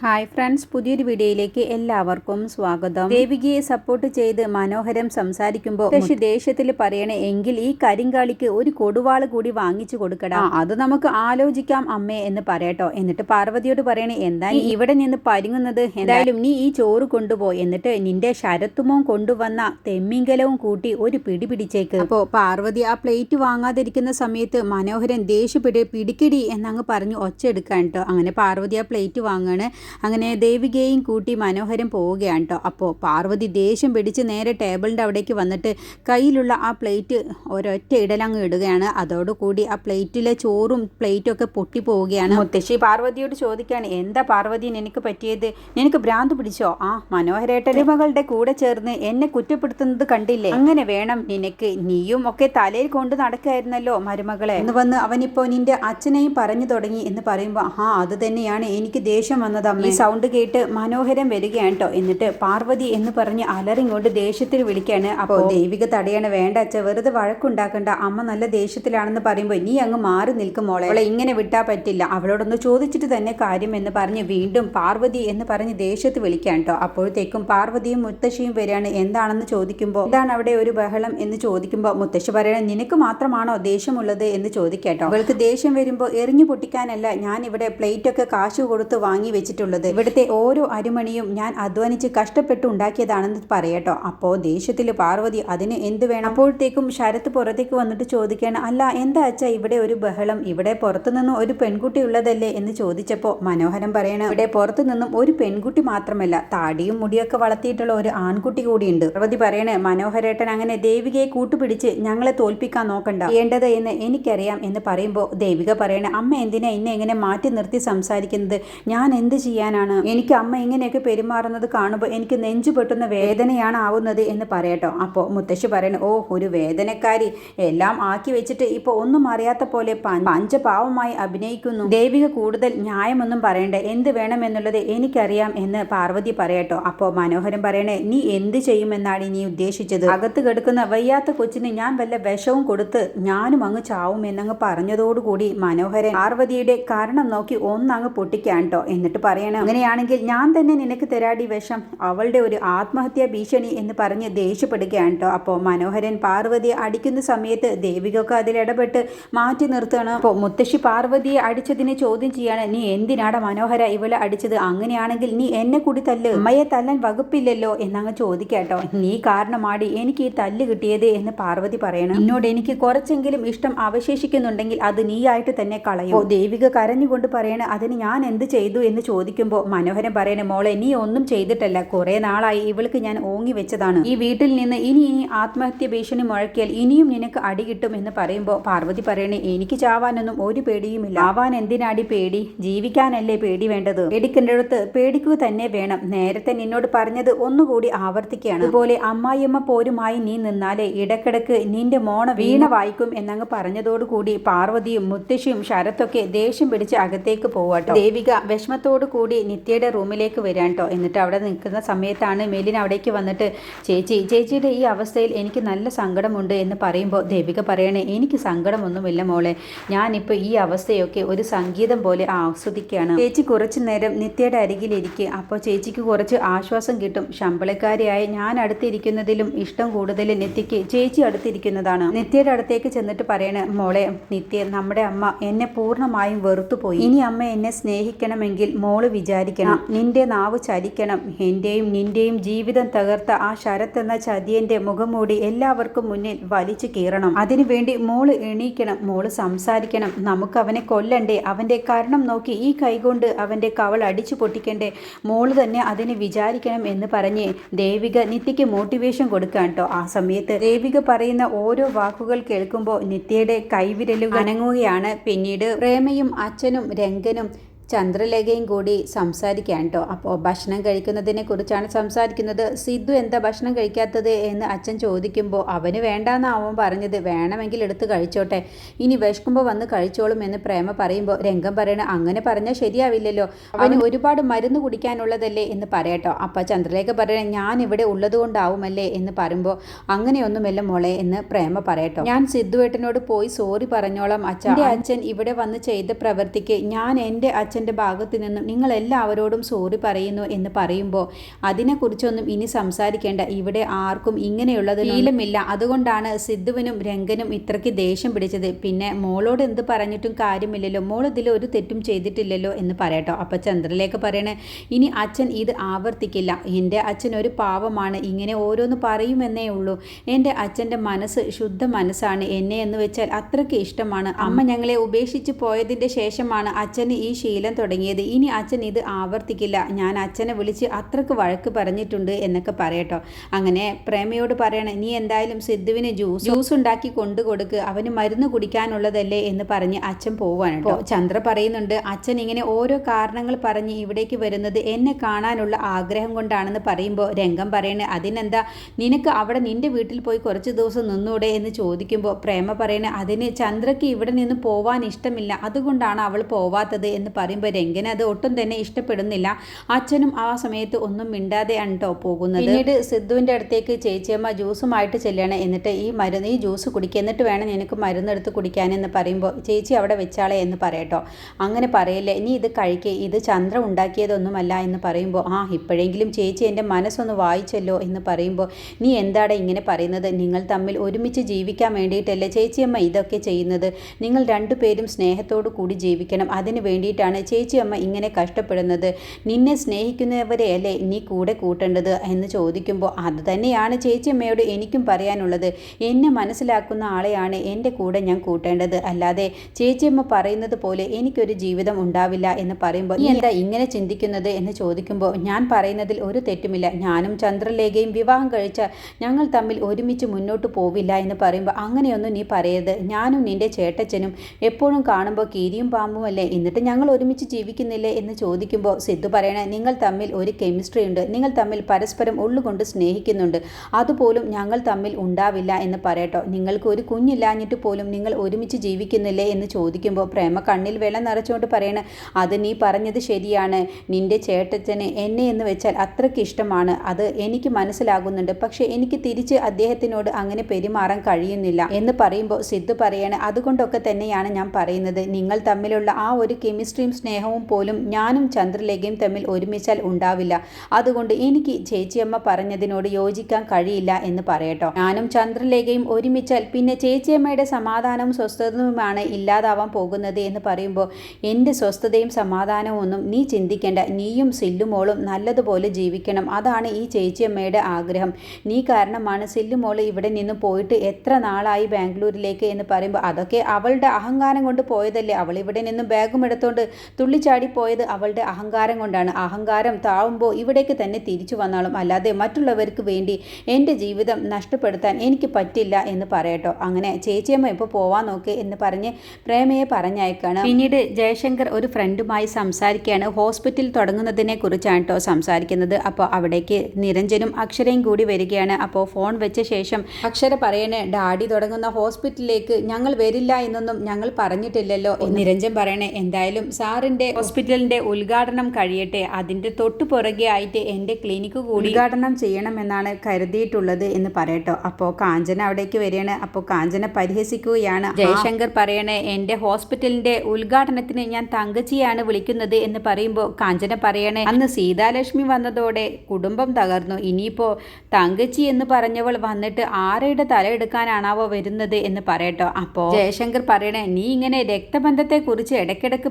Hi friends പുതിയൊരു വീഡിയോയിലേക്ക് എല്ലാവർക്കും സ്വാഗതം. ദേവികയെ സപ്പോർട്ട് ചെയ്ത് മനോഹരം സംസാരിക്കുമ്പോൾ ശശി ദേഷ്യത്തിൽ പറയണേ എങ്കിൽ ഈ കരിങ്കാളിക്ക് ഒരു കൊടുവാൾ കൂടി വാങ്ങിച്ചു കൊടുക്കടാ. അത് നമുക്ക് ആലോചിക്കാം അമ്മേ എന്ന് പറയട്ടോ. എന്നിട്ട് പാർവതിയോട് പറയണേ എന്താ ഇവിടെ നിന്ന് പരുങ്ങുന്നത്? എന്തായാലും നീ ഈ ചോറ് കൊണ്ടുപോയി എന്നിട്ട് നിന്റെ ശരത്തുമോ കൊണ്ടുവന്ന തെമ്മിങ്കലവും കൂട്ടി ഒരു പിടി പിടിച്ചേക്ക്. അപ്പോ പാർവതി ആ പ്ലേറ്റ് വാങ്ങാതിരിക്കുന്ന സമയത്ത് മനോഹരൻ ദേഷ്യപ്പെട്ട് പിടിക്കടി എന്നങ്ങ് പറഞ്ഞു ഒച്ച എടുക്കാൻ കേട്ടോ അങ്ങനെ പാർവതി ആ പ്ലേറ്റ് വാങ്ങാണ്. അങ്ങനെ ദേവികയും കൂട്ടി മനോഹരം പോവുകയാണ് കേട്ടോ അപ്പോൾ പാർവതി ദേഷ്യം പിടിച്ച് നേരെ ടേബിളിന്റെ അവിടേക്ക് വന്നിട്ട് കയ്യിലുള്ള ആ പ്ലേറ്റ് ഒരൊറ്റ ഇടലങ്ങ് ഇടുകയാണ്. അതോടുകൂടി ആ പ്ലേറ്റിലെ ചോറും പ്ലേറ്റും ഒക്കെ പൊട്ടി പോവുകയാണ് മുത്തശ്ശി പാർവതിയോട് ചോദിക്കുകയാണ് എന്താ പാർവതി നിനക്ക് പറ്റിയത്? നിനക്ക് ഭ്രാന്ത് പിടിച്ചോ? ആ മനോഹരേട്ടന്റെ മകളുടെ കൂടെ ചേർന്ന് എന്നെ കുറ്റപ്പെടുത്തുന്നത് കണ്ടില്ലേ? അങ്ങനെ വേണം നിനക്ക്. നീയും ഒക്കെ തലയിൽ കൊണ്ട് നടക്കായിരുന്നല്ലോ മരുമകളെ. എന്ന് വന്ന് അവനിപ്പോ നിന്റെ അച്ഛനെയും പറഞ്ഞു തുടങ്ങി എന്ന് പറയുമ്പോൾ ആ അത് തന്നെയാണ് എനിക്ക് ദേഷ്യം വന്നത്. ഈ സൗണ്ട് കേട്ട് മനോഹരം വരികയാണ് കേട്ടോ എന്നിട്ട് പാർവതി എന്ന് പറഞ്ഞ് അലറിങ്ങോട്ട് ദേഷ്യത്തിൽ വിളിക്കാണ്. അപ്പോൾ ദേവിക തടയാണ് വേണ്ട അച്ഛ. വെറുതെ വഴക്കുണ്ടാക്കണ്ട. അമ്മ നല്ല ദേഷ്യത്തിലാണെന്ന് പറയുമ്പോൾ നീ അങ്ങ് മാറി നിൽക്കും മോളെ. അവളെ ഇങ്ങനെ വിട്ടാ പറ്റില്ല. അവളോടൊന്ന് ചോദിച്ചിട്ട് തന്നെ കാര്യം എന്ന് പറഞ്ഞ് വീണ്ടും പാർവതി എന്ന് പറഞ്ഞ് ദേഷ്യത്തിൽ വിളിക്കാൻ കേട്ടോ അപ്പോഴത്തേക്കും പാർവതിയും മുത്തശ്ശിയും വരികയാണ്. എന്താണെന്ന് ചോദിക്കുമ്പോൾ എന്താണ് അവിടെ ഒരു ബഹളം? എന്ന് ചോദിക്കുമ്പോൾ മുത്തശ്ശി പറയണ നിനക്ക് മാത്രമാണോ ദേഷ്യമുള്ളത്? എന്ന് ചോദിക്കാട്ടോ അവൾക്ക് ദേഷ്യം വരുമ്പോൾ എറിഞ്ഞു പൊട്ടിക്കാനല്ല. ഞാൻ ഇവിടെ പ്ലേറ്റ് ഒക്കെ കാശ് കൊടുത്ത് വാങ്ങി വെച്ചിട്ടുള്ളത് ഇവിടുത്തെ ഓരോ അരിമണിയും ഞാൻ അധ്വാനിച്ച് കഷ്ടപ്പെട്ട് ഉണ്ടാക്കിയതാണെന്ന് പറയട്ടോ. അപ്പോൾ ദേഷ്യത്തിൽ പാർവതി അതിന് എന്ത് വേണം? അപ്പോഴത്തേക്കും ശരത്ത് പുറത്തേക്ക് വന്നിട്ട് ചോദിക്കണം അല്ല എന്താ അച്ഛാ ഇവിടെ ഒരു ബഹളം? ഇവിടെ പുറത്തു നിന്നും ഒരു പെൺകുട്ടി ഉള്ളതല്ലേ? എന്ന് ചോദിച്ചപ്പോൾ മനോഹരം പറയണം ഇവിടെ പുറത്തു നിന്നും ഒരു പെൺകുട്ടി മാത്രമല്ല താടിയും മുടിയൊക്കെ വളർത്തിയിട്ടുള്ള ഒരു ആൺകുട്ടി കൂടിയുണ്ട്. പാർവതി പറയണേ മനോഹരേട്ടൻ അങ്ങനെ ദേവികയെ കൂട്ടുപിടിച്ച് ഞങ്ങളെ തോൽപ്പിക്കാൻ നോക്കണ്ട. വേണ്ടത് എന്ന് എനിക്കറിയാം എന്ന് പറയുമ്പോൾ ദേവിക പറയണേ അമ്മ എന്തിനാ എന്നെ എങ്ങനെ മാറ്റി നിർത്തി സംസാരിക്കുന്നത്? ഞാൻ എന്ത് ചെയ്യാനാണ്. എനിക്ക് അമ്മ ഇങ്ങനെയൊക്കെ പെരുമാറുന്നത് കാണുമ്പോൾ എനിക്ക് നെഞ്ചു പൊട്ടുന്ന വേദനയാണ് ആവുന്നത് എന്ന് പറയട്ടോ. അപ്പോൾ മുത്തശ്ശി പറയണ ഓ ഒരു വേദനക്കാരി. എല്ലാം ആക്കി വെച്ചിട്ട് ഇപ്പോൾ ഒന്നും അറിയാത്ത പോലെ പഞ്ചപാവമായി അഭിനയിക്കുന്നു. ദേവിക കൂടുതൽ ന്യായമൊന്നും പറയണ്ട. എന്ത് വേണമെന്നുള്ളത് എനിക്കറിയാം എന്ന് പാർവതി പറയട്ടോ. അപ്പോൾ മനോഹരൻ പറയണേ നീ എന്ത് ചെയ്യുമെന്നാണ് നീ ഉദ്ദേശിച്ചത്? അകത്ത് കിടക്കുന്ന വയ്യാത്ത കൊച്ചിന് ഞാൻ വല്ല വിഷവും കൊടുത്ത് ഞാനും അങ്ങ് ചാവും എന്നങ്ങ് പറഞ്ഞതോടുകൂടി മനോഹരൻ പാർവതിയുടെ കാരണം നോക്കി ഒന്നങ്ങ് പൊട്ടിക്കാൻ കേട്ടോ എന്നിട്ട് പറയണം. അങ്ങനെയാണെങ്കിൽ ഞാൻ തന്നെ നിനക്ക് തരാടി വേഷം. അവളുടെ ഒരു ആത്മഹത്യാ ഭീഷണി എന്ന് പറഞ്ഞ് ദേഷ്യപ്പെടുകയാണ് കേട്ടോ. അപ്പോൾ മനോഹരൻ പാർവതിയെ അടിക്കുന്ന സമയത്ത് ദേവികൊക്കെ അതിലിടപെട്ട് മാറ്റി നിർത്തുകയാണ് അപ്പോൾ മുത്തശ്ശി പാർവതിയെ അടിച്ചതിനെ ചോദ്യം ചെയ്യാണ് നീ എന്തിനാടാ മനോഹര ഇവളെ അടിച്ചത്? അങ്ങനെയാണെങ്കിൽ നീ എന്നെ കൂടി തല്ല്. അമ്മയെ തല്ലാൻ വകുപ്പില്ലല്ലോ എന്നങ്ങ് ചോദിക്കാട്ടോ നീ കാരണമാടി എനിക്ക് ഈ തല്ല് കിട്ടിയത് എന്ന് പാർവതി പറയണം. എന്നോട് എനിക്ക് കുറച്ചെങ്കിലും ഇഷ്ടം അവശേഷിക്കുന്നുണ്ടെങ്കിൽ അത് നീയായിട്ട് തന്നെ കളയും. ദേവിക കരഞ്ഞുകൊണ്ട് പറയണ അതിന് ഞാൻ എന്ത് ചെയ്തു? എന്ന് ചോദിക്കുമ്പോൾ മനോഹരൻ പറയണ മോളെ നീ ഒന്നും ചെയ്തിട്ടല്ല. കുറെ നാളായി ഇവൾക്ക് ഞാൻ ഓങ്ങി വെച്ചതാണ്. ഈ വീട്ടിൽ നിന്ന് ഇനി ഇനി ആത്മഹത്യ ഭീഷണി മുഴക്കിയാൽ ഇനിയും നിനക്ക് അടി കിട്ടും എന്ന് പറയുമ്പോൾ പാർവതി പറയണേ എനിക്ക് ചാവാനൊന്നും ഒരു പേടിയുമില്ല. ആവാൻ എന്തിനാടി പേടി? ജീവിക്കാനല്ലേ പേടി വേണ്ടത്? പേടിക്കേണ്ടടുത്ത് പേടിക്കുക തന്നെ വേണം. നേരത്തെ നിന്നോട് പറഞ്ഞത് ഒന്നുകൂടി ആവർത്തിക്കുകയാണ് അതുപോലെ അമ്മായിയമ്മ പോരുമായി നീ നിന്നാലേ ഇടക്കിടക്ക് നിന്റെ മോണ വീണ വായിക്കും എന്നങ്ങ് പറഞ്ഞതോടുകൂടി പാർവതിയും മുത്തശ്ശിയും ശരത്തൊക്കെ ദേഷ്യം പിടിച്ച് അകത്തേക്ക് പോവാട്ടോ. ദേവിക വിഷമത്തോടു കൂടി നിത്യയുടെ റൂമിലേക്ക് വരാൻ കേട്ടോ എന്നിട്ട് അവിടെ നിൽക്കുന്ന സമയത്താണ് മെലിൻ അവിടേക്ക് വന്നിട്ട് ചേച്ചി ചേച്ചിയുടെ ഈ അവസ്ഥയിൽ എനിക്ക് നല്ല സങ്കടമുണ്ട് എന്ന് പറയുമ്പോൾ ദേവിക പറയണേ എനിക്ക് സങ്കടമൊന്നുമില്ല മോളെ. ഞാനിപ്പോൾ ഈ അവസ്ഥയൊക്കെ ഒരു സംഗീതം പോലെ ആസ്വദിക്കുകയാണ്. ചേച്ചി കുറച്ചു നേരം നിത്യയുടെ അരികിലിരിക്കുക അപ്പോൾ ചേച്ചിക്ക് കുറച്ച് ആശ്വാസം കിട്ടും. ശമ്പളക്കാരിയായ ഞാൻ അടുത്തിരിക്കുന്നതിലും ഇഷ്ടം കൂടുതൽ നിത്യയ്ക്ക് ചേച്ചി അടുത്തിരിക്കുന്നതാണ്. നിത്യയുടെ അടുത്തേക്ക് ചെന്നിട്ട് പറയണ മോളെ നിത്യ നമ്മുടെ അമ്മ എന്നെ പൂർണമായും വെറുത്തുപോയി. ഇനി അമ്മ എന്നെ സ്നേഹിക്കണമെങ്കിൽ മോൾ വിചാരിക്കണം. നിന്റെ നാവ് ചലിക്കണം. എന്റെയും നിന്റെയും ജീവിതം തകർത്ത ആ ശരത്ത് എന്ന ചതിയന്റെ മുഖംമൂടി എല്ലാവർക്കും മുന്നിൽ വലിച്ചു കീറണം. അതിനുവേണ്ടി മോൾ എണീക്കണം. മോൾ സംസാരിക്കണം. നമുക്ക് അവനെ കൊല്ലണ്ടേ? അവന്റെ കാരണം നോക്കി ഈ കൈകൊണ്ട് അവന്റെ കവൾ അടിച്ചു പൊട്ടിക്കണ്ടേ? മോൾ തന്നെ അതിന് വിചാരിക്കണം എന്ന് പറഞ്ഞ് ദേവിക നിത്യയ്ക്ക് മോട്ടിവേഷൻ കൊടുക്കാൻ കേട്ടോ ആ സമയത്ത്. ദേവിക പറയുന്ന ഓരോ വാക്കുകൾ കേൾക്കുമ്പോൾ നിത്യയുടെ കൈവിരലുകൾ അനങ്ങുകയാണ്. പിന്നീട് പ്രേമയും അച്ഛനും രംഗനും ചന്ദ്രലേഖയും കൂടി സംസാരിക്കാൻ കേട്ടോ അപ്പോൾ ഭക്ഷണം കഴിക്കുന്നതിനെ കുറിച്ചാണ് സംസാരിക്കുന്നത്. സിദ്ധു എന്താ ഭക്ഷണം കഴിക്കാത്തത് എന്ന് അച്ഛൻ ചോദിക്കുമ്പോൾ അവന് വേണ്ടാന്ന് അവൻ പറഞ്ഞത്. വേണമെങ്കിൽ എടുത്ത് കഴിച്ചോട്ടെ. ഇനി വിശക്കുമ്പോൾ വന്ന് കഴിച്ചോളും എന്ന് പ്രേമ പറയുമ്പോൾ രംഗം പറയണ അങ്ങനെ പറഞ്ഞാൽ ശരിയാവില്ലല്ലോ. അവന് ഒരുപാട് മരുന്ന് കുടിക്കാനുള്ളതല്ലേ? എന്ന് പറയട്ടോ അപ്പോൾ ചന്ദ്രലേഖ പറയണ ഞാൻ ഇവിടെ ഉള്ളത് കൊണ്ടാവുമല്ലേ എന്ന് പറയുമ്പോൾ അങ്ങനെയൊന്നുമല്ല മോളെ എന്ന് പ്രേമ പറയട്ടോ ഞാൻ സിദ്ധുവേട്ടനോട് പോയി സോറി പറഞ്ഞോളാം അച്ഛൻ അച്ഛൻ ഇവിടെ വന്ന് ചെയ്ത പ്രവൃത്തിക്ക് ഞാൻ എന്റെ അച്ഛൻ അച്ഛന്റെ ഭാഗത്തു നിന്നും നിങ്ങൾ എല്ലാവരോടും സോറി പറയുന്നു എന്ന് പറയുമ്പോൾ അതിനെക്കുറിച്ചൊന്നും ഇനി സംസാരിക്കേണ്ട. ഇവിടെ ആർക്കും ഇങ്ങനെയുള്ളത് ശീലമില്ല. അതുകൊണ്ടാണ് സിദ്ധുവിനും രംഗനും ഇത്രയ്ക്ക് ദേഷ്യം പിടിച്ചത്. പിന്നെ മോളോട് എന്ത് പറഞ്ഞിട്ടും കാര്യമില്ലല്ലോ. മോൾ ഇതിൽ ഒരു തെറ്റും ചെയ്തിട്ടില്ലല്ലോ എന്ന് പറയട്ടോ. അപ്പം ചന്ദ്രലേഖ പറയണേ ഇനി അച്ഛൻ ഇത് ആവർത്തിക്കില്ല. എന്റെ അച്ഛൻ ഒരു പാവമാണ്. ഇങ്ങനെ ഓരോന്ന് പറയുമെന്നേ ഉള്ളൂ. എന്റെ അച്ഛന്റെ മനസ്സ് ശുദ്ധ മനസ്സാണ്. എന്നെ എന്ന് വെച്ചാൽ അത്രയ്ക്ക് ഇഷ്ടമാണ്. അമ്മ ഞങ്ങളെ ഉപേക്ഷിച്ച് പോയതിന്റെ ശേഷമാണ് അച്ഛന് ഈ ശീലം തുടങ്ങിയത്. ഇനി അച്ഛൻ ഇത് ആവർത്തിക്കില്ല. ഞാൻ അച്ഛനെ വിളിച്ച് അത്രയ്ക്ക് വഴക്ക് പറഞ്ഞിട്ടുണ്ട് എന്നൊക്കെ പറയട്ടോ. അങ്ങനെ പ്രേമയോട് പറയണേ നീ എന്തായാലും സിദ്ധുവിന് ജ്യൂസ് ജ്യൂസ് ഉണ്ടാക്കി കൊണ്ടു കൊടുക്ക്. അവന് മരുന്ന് കുടിക്കാനുള്ളതല്ലേ? എന്ന് പറഞ്ഞ് അച്ഛൻ പോവാണ് കേട്ടോ. ചന്ദ്ര പറയുന്നുണ്ട് അച്ഛൻ ഇങ്ങനെ ഓരോ കാരണങ്ങൾ പറഞ്ഞ് ഇവിടേക്ക് വരുന്നത് എന്നെ കാണാനുള്ള ആഗ്രഹം കൊണ്ടാണെന്ന് പറയുമ്പോൾ രംഗം പറയണേ. അതിനെന്താ? നിനക്ക് അവിടെ നിന്റെ വീട്ടിൽ പോയി കുറച്ച് ദിവസം നിന്നൂടെ? എന്ന് ചോദിക്കുമ്പോൾ പ്രേമ പറയണേ അതിന് ചന്ദ്രയ്ക്ക് ഇവിടെ നിന്ന് പോവാൻ ഇഷ്ടമില്ല. അതുകൊണ്ടാണ് അവൾ പോവാത്തത് എന്ന് പറയുമ്പോൾ രംഗന് അത് ഒട്ടും തന്നെ ഇഷ്ടപ്പെടുന്നില്ല. അച്ഛനും ആ സമയത്ത് ഒന്നും മിണ്ടാതെയാണ് കേട്ടോ പോകുന്നത്. പിന്നീട് സിദ്ധുവിന്റെ അടുത്തേക്ക് ചേച്ചിയമ്മ ജ്യൂസുമായിട്ട് ചെല്ലണം. എന്നിട്ട് ഈ മരുന്ന് ഈ ജ്യൂസ് കുടിക്കുക എന്നിട്ട് വേണം നിനക്ക് മരുന്നെടുത്ത് കുടിക്കാനെന്ന് പറയുമ്പോൾ ചേച്ചി അവിടെ വെച്ചാളെ എന്ന് പറയട്ടോ. അങ്ങനെ പറയല്ലേ ഇനി ഇത് കഴിക്കുക ഇത് ചന്ദ്ര ഉണ്ടാക്കിയതൊന്നുമല്ല എന്ന് പറയുമ്പോൾ ആ ഇപ്പോഴെങ്കിലും ചേച്ചി എന്റെ മനസ്സൊന്ന് വായിച്ചല്ലോ എന്ന് പറയുമ്പോൾ നീ എന്താടെ ഇങ്ങനെ പറയുന്നത്? നിങ്ങൾ തമ്മിൽ ഒരുമിച്ച് ജീവിക്കാൻ വേണ്ടിയിട്ടല്ലേ ചേച്ചിയമ്മ ഇതൊക്കെ ചെയ്യുന്നത്? നിങ്ങൾ രണ്ടുപേരും സ്നേഹത്തോടു കൂടി ജീവിക്കണം. അതിന് വേണ്ടിയിട്ടാണ് ചേച്ചിയമ്മ ഇങ്ങനെ കഷ്ടപ്പെടുന്നത്. നിന്നെ സ്നേഹിക്കുന്നവരെയല്ലേ നീ കൂടെ കൂട്ടേണ്ടത്? എന്ന് ചോദിക്കുമ്പോൾ അത് തന്നെയാണ് ചേച്ചിയമ്മയോട് എനിക്കും പറയാനുള്ളത്. എന്നെ മനസ്സിലാക്കുന്ന ആളെയാണ് എന്റെ കൂടെ ഞാൻ കൂട്ടേണ്ടത്. അല്ലാതെ ചേച്ചിയമ്മ പറയുന്നത് പോലെ എനിക്കൊരു ജീവിതം ഉണ്ടാവില്ല എന്ന് പറയുമ്പോൾ നീ എന്താ ഇങ്ങനെ ചിന്തിക്കുന്നത്? എന്ന് ചോദിക്കുമ്പോൾ ഞാൻ പറയുന്നതിൽ ഒരു തെറ്റുമില്ല. ഞാനും ചന്ദ്രലേഖയും വിവാഹം കഴിച്ച ഞങ്ങൾ തമ്മിൽ ഒരുമിച്ച് മുന്നോട്ട് പോവില്ല എന്ന് പറയുമ്പോൾ അങ്ങനെയൊന്നും നീ പറയരുത്. ഞാനും നിന്റെ ചേട്ടച്ചനും എപ്പോഴും കാണുമ്പോൾ കീരിയും പാമ്പുമല്ലേ എന്നിട്ട് ഞങ്ങൾ ഒരുമിച്ച് ജീവിക്കുന്നില്ലേ എന്ന് ചോദിക്കുമ്പോൾ സിദ്ധു പറയണേ നിങ്ങൾ തമ്മിൽ ഒരു കെമിസ്ട്രി ഉണ്ട്. നിങ്ങൾ തമ്മിൽ പരസ്പരം ഉള്ളുകൊണ്ട് സ്നേഹിക്കുന്നുണ്ട്. അതുപോലും ഞങ്ങൾ തമ്മിൽ ഉണ്ടാവില്ല എന്ന് പറയട്ടോ. നിങ്ങൾക്ക് ഒരു കുഞ്ഞില്ലാഞ്ഞിട്ട് പോലും നിങ്ങൾ ഒരുമിച്ച് ജീവിക്കുന്നില്ലേ എന്ന് ചോദിക്കുമ്പോൾ പ്രേമ കണ്ണിൽ വെള്ളം നിറച്ചുകൊണ്ട് പറയണ അത് നീ പറഞ്ഞത് ശരിയാണ്. നിന്റെ ചേട്ടച്ചന് എന്നെ എന്ന് വെച്ചാൽ അത്രയ്ക്ക് ഇഷ്ടമാണ്. അത് എനിക്ക് മനസ്സിലാകുന്നുണ്ട്. പക്ഷേ എനിക്ക് തിരിച്ച് അദ്ദേഹത്തിനോട് അങ്ങനെ പെരുമാറാൻ കഴിയുന്നില്ല എന്ന് പറയുമ്പോൾ സിദ്ധു പറയണ അതുകൊണ്ടൊക്കെ തന്നെയാണ് ഞാൻ പറയുന്നത്. നിങ്ങൾ തമ്മിലുള്ള ആ ഒരു കെമിസ്ട്രിയും സ്നേഹവും പോലും ഞാനും ചന്ദ്രലേഖയും തമ്മിൽ ഒരുമിച്ചാൽ ഉണ്ടാവില്ല. അതുകൊണ്ട് എനിക്ക് ചേച്ചിയമ്മ പറഞ്ഞതിനോട് യോജിക്കാൻ കഴിയില്ല എന്ന് പറയട്ടോ. ഞാനും ചന്ദ്രലേഖയും ഒരുമിച്ചാൽ പിന്നെ ചേച്ചിയമ്മയുടെ സമാധാനവും സ്വസ്ഥതയുമാണ് ഇല്ലാതാവാൻ പോകുന്നത് എന്ന് പറയുമ്പോൾ എന്റെ സ്വസ്ഥതയും സമാധാനവും ഒന്നും നീ ചിന്തിക്കേണ്ട. നീയും സില്ലുമോളും നല്ലതുപോലെ ജീവിക്കണം. അതാണ് ഈ ചേച്ചിയമ്മയുടെ ആഗ്രഹം. നീ കാരണമാണ് സില്ലുമോൾ ഇവിടെ നിന്ന് പോയിട്ട് എത്ര നാളായി ബാംഗ്ലൂരിലേക്ക് എന്ന് പറയുമ്പോൾ അതൊക്കെ അവളുടെ അഹങ്കാരം കൊണ്ട് പോയതല്ലേ. അവൾ ഇവിടെ നിന്ന് ബാഗും എടുത്തുകൊണ്ട് തുള്ളിച്ചാടി പോയത് അവളുടെ അഹങ്കാരം കൊണ്ടാണ്. അഹങ്കാരം താവുമ്പോൾ ഇവിടേക്ക് തന്നെ തിരിച്ചു വന്നാളും. അല്ലാതെ മറ്റുള്ളവർക്ക് വേണ്ടി എന്റെ ജീവിതം നഷ്ടപ്പെടുത്താൻ എനിക്ക് പറ്റില്ല എന്ന് പറയട്ടോ. അങ്ങനെ ചേച്ചിയമ്മ ഇപ്പോൾ പോവാൻ നോക്ക് എന്ന് പറഞ്ഞ് പ്രേമയെ പറഞ്ഞയക്കാണ്. പിന്നീട് ജയശങ്കർ ഒരു ഫ്രണ്ടുമായി സംസാരിക്കുകയാണ് ഹോസ്പിറ്റൽ തുടങ്ങുന്നതിനെ കുറിച്ചാണ് കേട്ടോ സംസാരിക്കുന്നത്. അപ്പോൾ അവിടേക്ക് നിരഞ്ജനും അക്ഷരയും കൂടി വരികയാണ്. അപ്പോൾ ഫോൺ വെച്ച ശേഷം അക്ഷര പറയണേ ഡാഡി തുടങ്ങുന്ന ഹോസ്പിറ്റലിലേക്ക് ഞങ്ങൾ വരില്ല എന്നൊന്നും ഞങ്ങൾ പറഞ്ഞിട്ടില്ലല്ലോ. നിരഞ്ജൻ പറയണേ എന്തായാലും സാറിന്റെ ഹോസ്പിറ്റലിന്റെ ഉദ്ഘാടനം കഴിയട്ടെ. അതിന്റെ തൊട്ടു പുറകെ ആയിട്ട് എന്റെ ക്ലിനിക്ക് കൂടി ഉദ്ഘാടനം ചെയ്യണമെന്നാണ് കരുതിയിട്ടുള്ളത് എന്ന് പറയട്ടോ. അപ്പോ കാഞ്ചന അവിടേക്ക് വരികയാണ്. അപ്പോ കാഞ്ചന പരിഹസിക്കുകയാണ്. ജയശങ്കർ പറയണേ എന്റെ ഹോസ്പിറ്റലിന്റെ ഉദ്ഘാടനത്തിന് ഞാൻ തങ്കച്ചിയാണ് വിളിക്കുന്നത് എന്ന് പറയുമ്പോൾ കാഞ്ചന പറയണേ അന്ന് സീതാലക്ഷ്മി വന്നതോടെ കുടുംബം തകർന്നു. ഇനിയിപ്പോൾ തങ്കച്ചി എന്ന് പറഞ്ഞവൾ വന്നിട്ട് ആരുടെ തലയെടുക്കാനാണാവോ വരുന്നത്? എന്ന് പറയട്ടോ. അപ്പോ ജയശങ്കർ പറയണേ നീ ഇങ്ങനെ രക്തബന്ധത്തെ കുറിച്ച് രക്തബന്ധത്തെക്കുറിച്ച് ഇടയ്ക്കിടയ്ക്ക്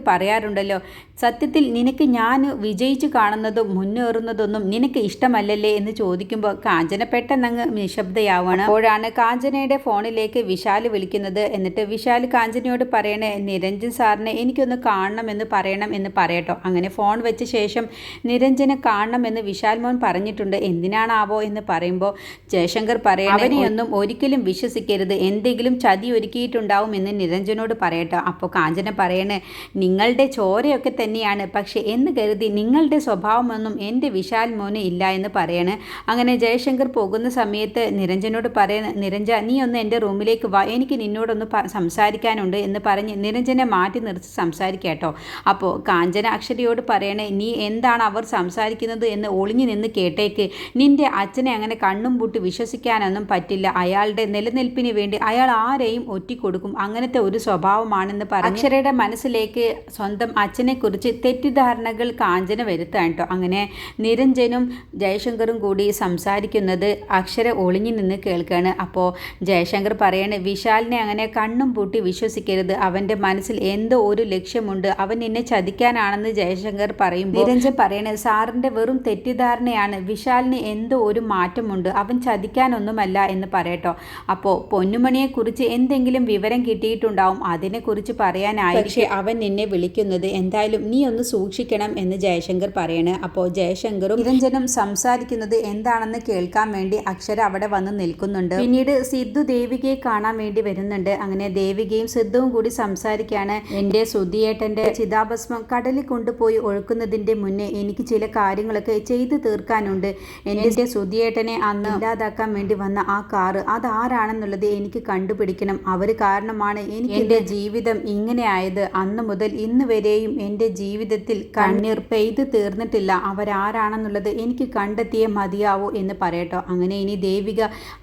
പറയാറുണ്ടല്ലോ സത്യത്തിൽ നിനക്ക് ഞാൻ വിജയിച്ചു കാണുന്നതും മുന്നേറുന്നതൊന്നും നിനക്ക് ഇഷ്ടമല്ലല്ലേ എന്ന് ചോദിക്കുമ്പോൾ കാഞ്ചന പെട്ടെന്നങ്ങ് നിശബ്ദയാവാണ് അപ്പോഴാണ് കാഞ്ചനയുടെ ഫോണിലേക്ക് വിശാൽ വിളിക്കുന്നത്. എന്നിട്ട് വിശാൽ കാഞ്ചനയോട് പറയണേ നിരഞ്ജൻ സാറിനെ എനിക്കൊന്ന് കാണണം എന്ന് പറയണം എന്ന് പറയട്ടോ. അങ്ങനെ ഫോൺ വെച്ച ശേഷം നിരഞ്ജനെ കാണണമെന്ന് വിശാൽ മോൻ പറഞ്ഞിട്ടുണ്ട്. എന്തിനാണാവോ എന്ന് പറയുമ്പോൾ ജയശങ്കർ പറയണം അവനെയൊന്നും ഒരിക്കലും വിശ്വസിക്കരുത്. എന്തെങ്കിലും ചതി ഒരുക്കിയിട്ടുണ്ടാവും എന്ന് നിരഞ്ജനോട് പറയട്ടോ. അപ്പോൾ കാഞ്ചന പറയണേ നിങ്ങളുടെ ചോരയൊക്കെ തന്നെയാണ്. പക്ഷേ എന്ന് കരുതി നിങ്ങളുടെ സ്വഭാവമൊന്നും എന്റെ വിശാൽ മോന് ഇല്ല എന്ന് പറയാണ്. അങ്ങനെ ജയശങ്കർ പോകുന്ന സമയത്ത് നിരഞ്ജനോട് പറയുന്ന നിരഞ്ജ നീ ഒന്ന് എന്റെ റൂമിലേക്ക് വാ. എനിക്ക് നിന്നോടൊന്ന് സംസാരിക്കാനുണ്ട് എന്ന് പറഞ്ഞ് നിരഞ്ജനെ മാറ്റി നിർത്തി സംസാരിക്കാട്ടോ അപ്പോൾ കാഞ്ചന അക്ഷരയോട് പറയണേ നീ എന്താണ് അവർ സംസാരിക്കുന്നത് എന്ന് ഒളിഞ്ഞു നിന്ന് കേട്ടേക്ക്. നിന്റെ അച്ഛനെ അങ്ങനെ കണ്ണും പൂട്ടി വിശ്വസിക്കാനൊന്നും പറ്റില്ല. അയാളുടെ നിലനിൽപ്പിന് വേണ്ടി അയാൾ ആരെയും ഒറ്റിക്കൊടുക്കും. അങ്ങനത്തെ ഒരു സ്വഭാവമാണെന്ന് പറഞ്ഞ് അക്ഷരയുടെ മനസ്സിലേക്ക് സ്വന്തം അച്ഛനെക്കുറിച്ച് തെറ്റിദ്ധാരണകൾ കാഞ്ചന വരുത്താൻ കേട്ടോ അങ്ങനെ നിരഞ്ജനും ജയശങ്കറും കൂടി സംസാരിക്കുന്നത് അക്ഷര ഒളിഞ്ഞു നിന്ന് കേൾക്കുകയാണ് അപ്പോൾ ജയശങ്കർ പറയാണ് വിശാലിനെ അങ്ങനെ കണ്ണും പൂട്ടി വിശ്വസിക്കരുത്. അവന്റെ മനസ്സിൽ എന്തോ ഒരു ലക്ഷ്യമുണ്ട്. അവൻ എന്നെ ചതിക്കാനാണെന്ന് ജയശങ്കർ പറയും നിരഞ്ജൻ പറയണ് സാറിന്റെ വെറും തെറ്റിദ്ധാരണയാണ്. വിശാലിന് എന്തോ ഒരു മാറ്റമുണ്ട്. അവൻ ചതിക്കാനൊന്നുമല്ല എന്ന് പറയട്ടോ അപ്പോൾ പൊന്നുമണിയെക്കുറിച്ച് എന്തെങ്കിലും വിവരം കിട്ടിയിട്ടുണ്ടാവും. അതിനെക്കുറിച്ച് പറയാനായി പക്ഷേ അവൻ നിന്നെ വിളിക്കുന്നത് എന്തായാലും നീ ഒന്ന് സൂക്ഷിക്കണം എന്ന് ജയശങ്കർ പറയണ്. അപ്പോൾ ജയശങ്കറും നിരഞ്ജനും സംസാരിക്കുന്നത് എന്താണെന്ന് കേൾക്കാൻ വേണ്ടി അക്ഷര അവിടെ വന്ന് നിൽക്കുന്നുണ്ട്. പിന്നീട് സിദ്ധു ദേവികയെ കാണാൻ വേണ്ടി വരുന്നുണ്ട്. അങ്ങനെ ദേവികയും സിദ്ധുവും കൂടി സംസാരിക്കാണ് എന്റെ സുധിയേട്ടന്റെ ചിതാഭസ്മം കടലിൽ കൊണ്ടുപോയി ഒഴുക്കുന്നതിന്റെ മുന്നേ എനിക്ക് ചില കാര്യങ്ങളൊക്കെ ചെയ്തു തീർക്കാനുണ്ട്. എന്റെ സുധിയേട്ടനെ അന്ന് ഇല്ലാതാക്കാൻ വേണ്ടി വന്ന ആ കാറ് അതാരാണെന്നുള്ളത് എനിക്ക് കണ്ടുപിടിക്കണം. അവർ കാരണമാണ് എനിക്ക് എന്റെ ജീവിതം ഇങ്ങനെയായത്. അന്ന് മുതൽ ഇന്ന് വരെയും എന്റെ ജീവിതത്തിൽ കണ്ണീർ പെയ്ത് തീർന്നിട്ടില്ല. അവരാരാണെന്നുള്ളത് എനിക്ക് കണ്ടെത്തിയേ മതിയാവൂ എന്ന് പറയട്ടോ. അങ്ങനെ ഇനി ദേവിക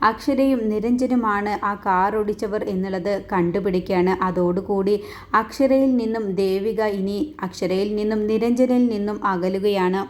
അക്ഷരയും നിരഞ്ജനുമാണ് ആ കാർ ഓടിച്ചവർ എന്നുള്ളത് കണ്ടുപിടിക്കുകയാണ്. അതോടുകൂടി അക്ഷരയിൽ നിന്നും ദേവിക ഇനി അക്ഷരയിൽ നിന്നും നിരഞ്ജനിൽ നിന്നും അകലുകയാണ്.